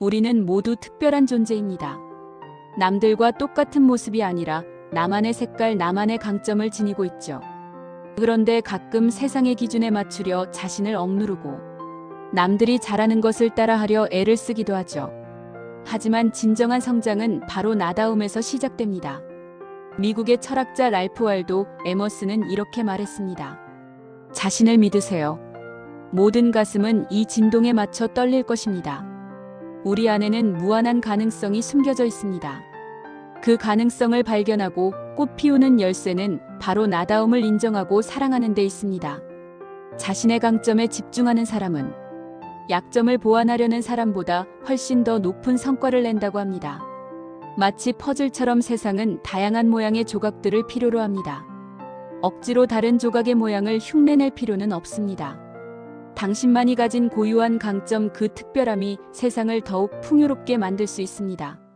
우리는 모두 특별한 존재입니다. 남들과 똑같은 모습이 아니라 나만의 색깔, 나만의 강점을 지니고 있죠. 그런데 가끔 세상의 기준에 맞추려 자신을 억누르고 남들이 잘하는 것을 따라하려 애를 쓰기도 하죠. 하지만 진정한 성장은 바로 나다움에서 시작됩니다. 미국의 철학자 랄프 wal도 에머스는 이렇게 말했습니다. 자신을 믿으세요. 모든 가슴은 이 진동에 맞춰 떨릴 것입니다. 우리 안에는 무한한 가능성이 숨겨져 있습니다. 그 가능성을 발견하고 꽃 피우는 열쇠는 바로 나다움을 인정하고 사랑하는 데 있습니다. 자신의 강점에 집중하는 사람은 약점을 보완하려는 사람보다 훨씬 더 높은 성과를 낸다고 합니다. 마치 퍼즐처럼 세상은 다양한 모양의 조각들을 필요로 합니다. 억지로 다른 조각의 모양을 흉내낼 필요는 없습니다. 당신만이 가진 고유한 강점 그 특별함이 세상을 더욱 풍요롭게 만들 수 있습니다.